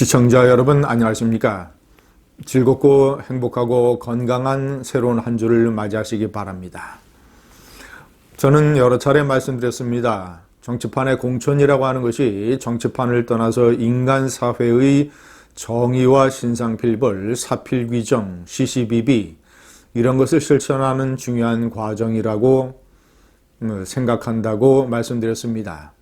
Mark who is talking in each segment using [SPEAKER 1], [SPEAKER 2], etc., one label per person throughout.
[SPEAKER 1] 시청자 여러분 안녕하십니까? 즐겁고 행복하고 건강한 새로운 한 주를 맞이하시기 바랍니다. 저는 여러 차례 말씀드렸습니다. 정치판의 공천이라고 하는 것이 정치판을 떠나서 인간 사회의 정의와 신상필벌, 사필귀정, 시시비비 이런 것을 실천하는 중요한 과정이라고 음, 생각한다고 말씀드렸습니다.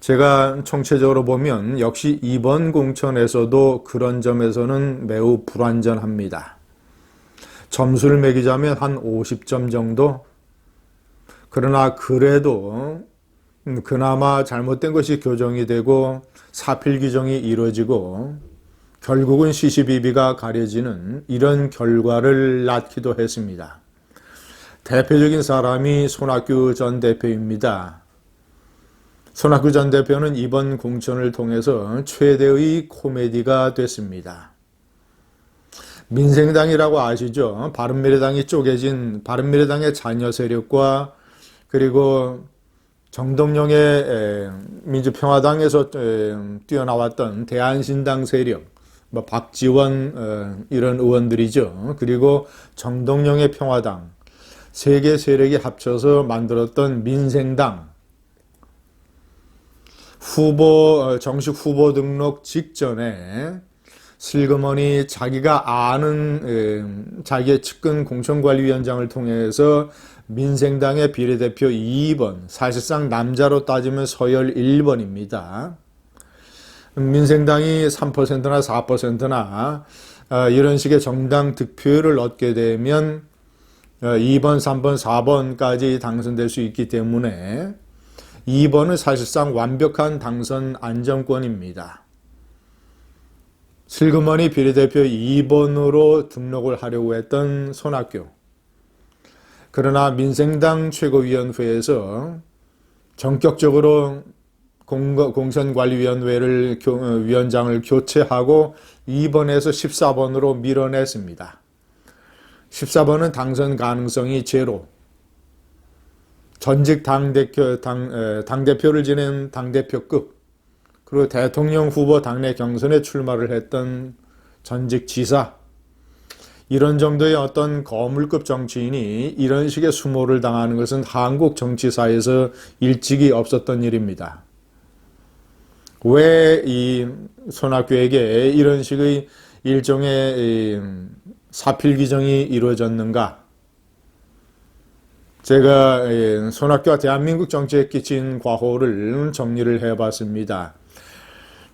[SPEAKER 1] 제가 총체적으로 보면 역시 이번 공천에서도 그런 점에서는 매우 불완전합니다. 점수를 매기자면 한 50점 정도? 그러나 그래도 그나마 잘못된 것이 교정이 되고 사필 규정이 이루어지고 결국은 시시비비가 가려지는 이런 결과를 낳기도 했습니다. 대표적인 사람이 손학규 전 대표입니다. 손학규 전 대표는 이번 공천을 통해서 최대의 코미디가 됐습니다. 민생당이라고 아시죠? 바른미래당이 쪼개진 바른미래당의 자녀 세력과 그리고 정동영의 민주평화당에서 뛰어나왔던 대한신당 세력, 뭐 박지원 어, 이런 의원들이죠. 그리고 정동영의 평화당, 세 개 세력이 합쳐서 만들었던 민생당, 후보 어, 정식 후보 등록 직전에 슬그머니 자기가 아는 자기의 측근 공천관리위원장을 통해서 민생당의 비례대표 2번, 사실상 남자로 따지면 서열 1번입니다. 민생당이 3%나 4%나 어, 이런 식의 정당 득표율을 얻게 되면 2번, 3번, 4번까지 당선될 수 있기 때문에 2번은 사실상 완벽한 당선 안정권입니다. 슬그머니 비례대표 2번으로 등록을 하려고 했던 손학규. 그러나 민생당 최고위원회에서 전격적으로 공선관리위원회를 어, 위원장을 교체하고 2번에서 14번으로 밀어냈습니다. 14번은 당선 가능성이 제로. 전직 당대표, 당, 당대표를 지낸 당대표급, 그리고 대통령 후보 당내 경선에 출마를 했던 전직 지사, 이런 정도의 어떤 거물급 정치인이 이런 식의 수모를 당하는 것은 한국 정치사에서 일찍이 없었던 일입니다. 왜 이 손학규에게 이런 식의 일종의 사필 규정이 이루어졌는가? 제가 손학규와 대한민국 정치에 끼친 과호를 정리를 해봤습니다.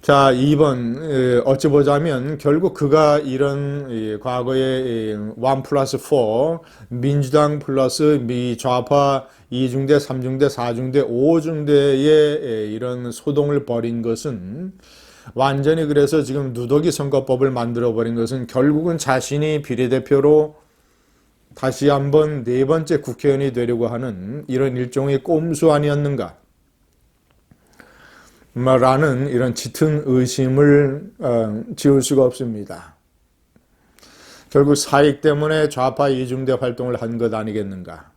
[SPEAKER 1] 자, 2번, 어찌 보자면 결국 그가 이런 과거의 1 플러스 4, 민주당 플러스 미 좌파 2중대, 3중대, 4중대, 5중대의 이런 소동을 벌인 것은 완전히 그래서 지금 누더기 선거법을 만들어 버린 것은 결국은 자신이 비례대표로 다시 한번 네 번째 국회의원이 되려고 하는 이런 일종의 꼼수 아니었는가? 라는 이런 짙은 의심을 어, 지울 수가 없습니다. 결국 사익 때문에 좌파 이중대 활동을 한 것 아니겠는가?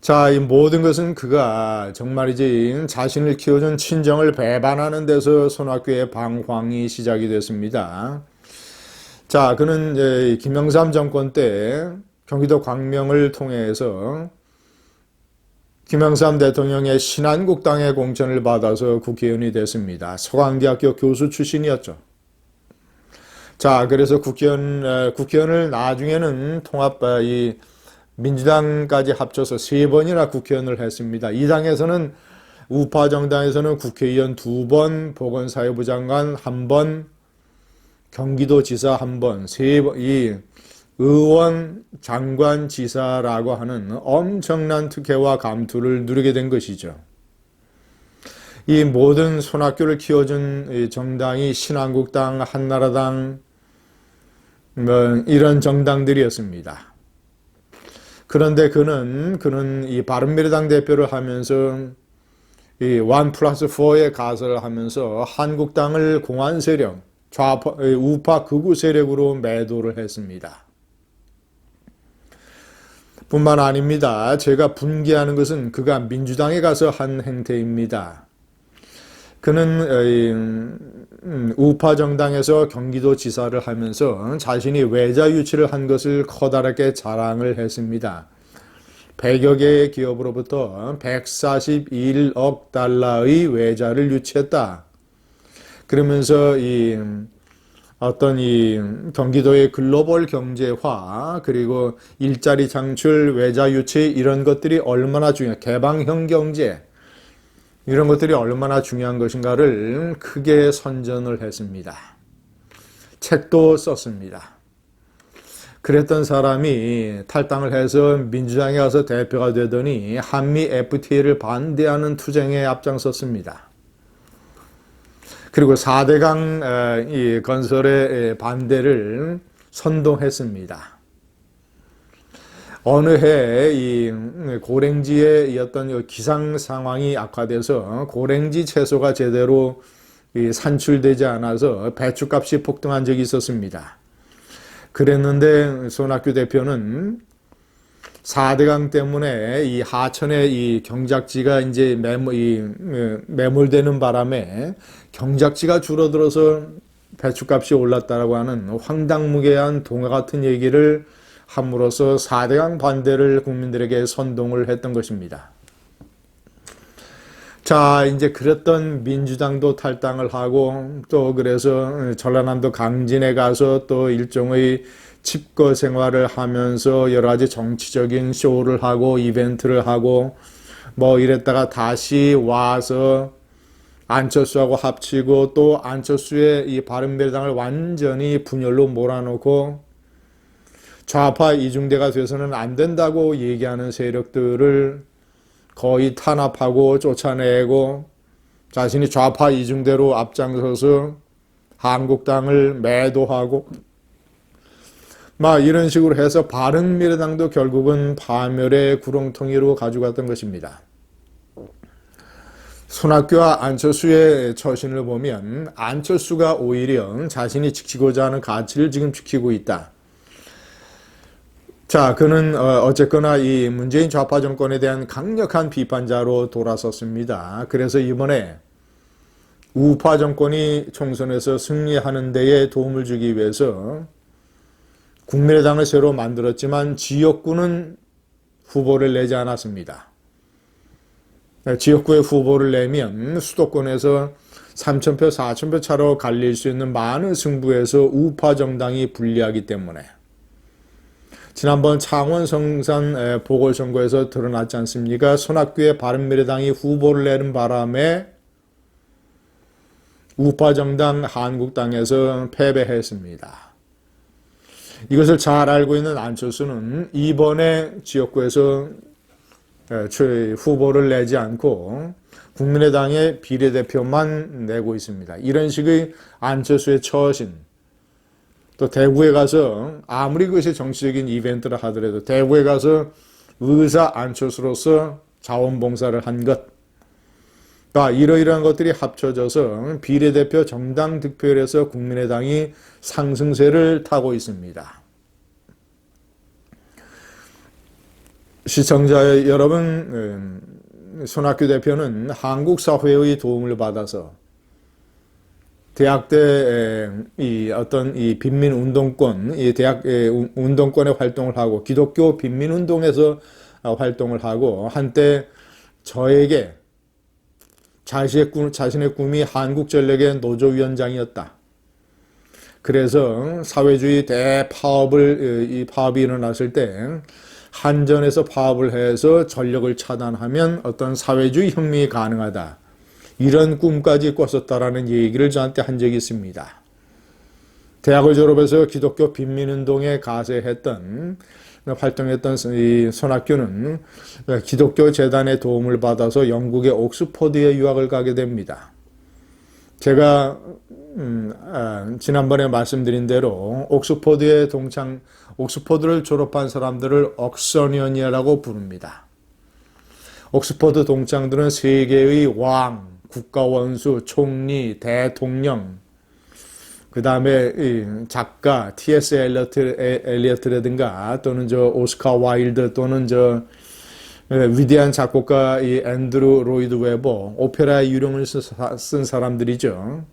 [SPEAKER 1] 자, 이 모든 것은 그가 정말이지 자신을 키워준 친정을 배반하는 데서 손학규의 방황이 시작이 됐습니다. 자, 그는 이제 김영삼 정권 때 경기도 광명을 통해서 김영삼 대통령의 신한국당의 공천을 받아서 국회의원이 됐습니다. 서강대학교 교수 출신이었죠. 자, 그래서 국회의원, 국회의원을 나중에는 통합, 아, 이 민주당까지 합쳐서 세 번이나 국회의원을 했습니다. 이 당에서는 우파 정당에서는 국회의원 두 번, 보건사회부 장관 한 번, 경기도지사 한 번, 세 번, 이 의원, 장관, 지사라고 하는 엄청난 특혜와 감투를 누리게 된 것이죠. 이 모든 손학규를 키워준 정당이 신한국당, 한나라당, 뭐 이런 정당들이었습니다. 그런데 그는 그는 이 바른미래당 대표를 하면서 이원 플러스 4의 가설을 하면서 한국당을 공안 세력, 좌파, 우파 극우 세력으로 매도를 했습니다. 뿐만 아닙니다. 제가 분개하는 것은 그가 민주당에 가서 한 행태입니다. 그는 음, 우파 정당에서 경기도 지사를 하면서 자신이 외자 유치를 한 것을 커다랗게 자랑을 했습니다. 100여 개의 기업으로부터 141억 달러의 외자를 유치했다. 그러면서 이 어떤 이 경기도의 글로벌 경제화 그리고 일자리 창출, 외자 유치 이런 것들이 얼마나 중요 개방형 경제 이런 것들이 얼마나 중요한 것인가를 크게 선전을 했습니다. 책도 썼습니다. 그랬던 사람이 탈당을 해서 민주당에 가서 대표가 되더니 한미 FTA를 반대하는 투쟁에 앞장섰습니다. 그리고 4대강 건설의 반대를 선동했습니다. 어느 해 이 고랭지의 어떤 기상 상황이 악화돼서 고랭지 채소가 제대로 산출되지 않아서 배추값이 폭등한 적이 있었습니다. 그랬는데 손학규 대표는 4대강 때문에 이 하천의 이 경작지가 이제 매몰, 이, 매몰되는 바람에 경작지가 줄어들어서 배추값이 올랐다라고 하는 황당무계한 동화 같은 얘기를 함으로써 4대강 반대를 국민들에게 선동을 했던 것입니다. 자, 이제 그랬던 민주당도 탈당을 하고 또 그래서 전라남도 강진에 가서 또 일종의 칩거 생활을 하면서 여러 가지 정치적인 쇼를 하고 이벤트를 하고 뭐 이랬다가 다시 와서 안철수하고 합치고 또 안철수의 이 바른미래당을 완전히 분열로 몰아놓고 좌파 이중대가 돼서는 안 된다고 얘기하는 세력들을 거의 탄압하고 쫓아내고 자신이 좌파 이중대로 앞장서서 한국당을 매도하고 막 이런 식으로 해서 바른미래당도 결국은 파멸의 구렁텅이로 가져갔던 것입니다. 손학규와 안철수의 처신을 보면 안철수가 오히려 자신이 지키고자 하는 가치를 지금 지키고 있다. 자, 그는 어, 어쨌거나 이 문재인 좌파 정권에 대한 강력한 비판자로 돌아섰습니다. 그래서 이번에 우파 정권이 총선에서 승리하는 데에 도움을 주기 위해서 국민의당을 새로 만들었지만 지역구는 후보를 내지 않았습니다. 네, 지역구에 후보를 내면 수도권에서 3천표, 4천표 차로 갈릴 수 있는 많은 승부에서 우파 정당이 불리하기 때문에 지난번 창원 성산 보궐선거에서 드러났지 않습니까? 손학규의 바른미래당이 후보를 내는 바람에 우파 정당 한국당에서 패배했습니다. 이것을 잘 알고 있는 안철수는 이번에 지역구에서 후보를 내지 않고 국민의당의 비례대표만 내고 있습니다. 이런 식의 안철수의 처신, 또 대구에 가서 아무리 그것이 정치적인 이벤트를 하더라도 대구에 가서 의사 안철수로서 자원봉사를 한 것. 그 이러이러한 것들이 합쳐져서 비례대표 정당 득표율에서 국민의당이 상승세를 타고 있습니다. 시청자 여러분, 음, 손학규 대표는 한국 사회의 도움을 받아서 대학 때 이 어떤 이 빈민 운동권, 이 대학 운동권의 활동을 하고 기독교 빈민 운동에서 어, 활동을 하고 한때 저에게 자신의, 꿈, 자신의 꿈이 한국전력의 노조위원장이었다. 그래서 사회주의 대파업을 이 파업이 일어났을 때 한전에서 파업을 해서 전력을 차단하면 어떤 사회주의 혁명이 가능하다. 이런 꿈까지 꿨었다라는 얘기를 저한테 한 적이 있습니다. 대학을 졸업해서 기독교 빈민운동에 가세했던 활동했던 이 손학규는 기독교 재단의 도움을 받아서 영국의 옥스퍼드에 유학을 가게 됩니다. 제가 음, 아, 지난번에 말씀드린 대로 옥스퍼드의 동창 옥스퍼드를 졸업한 사람들을 옥서니언이라고 부릅니다. 옥스퍼드 동창들은 세계의 왕, 국가원수, 총리, 대통령, 그 다음에 작가 T.S. 엘리어트, 엘리어트라든가 또는 저 오스카 와일드 또는 저 예, 위대한 작곡가 이 앤드루 로이드 웨버 오페라의 유령을 쓴 사람들이죠.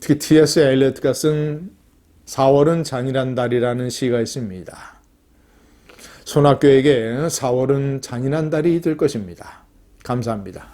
[SPEAKER 1] 특히 T.S. 엘리어트가 쓴 4월은 잔인한 달이라는 시가 있습니다. 손학교에게 4월은 잔인한 달이 될 것입니다. 감사합니다.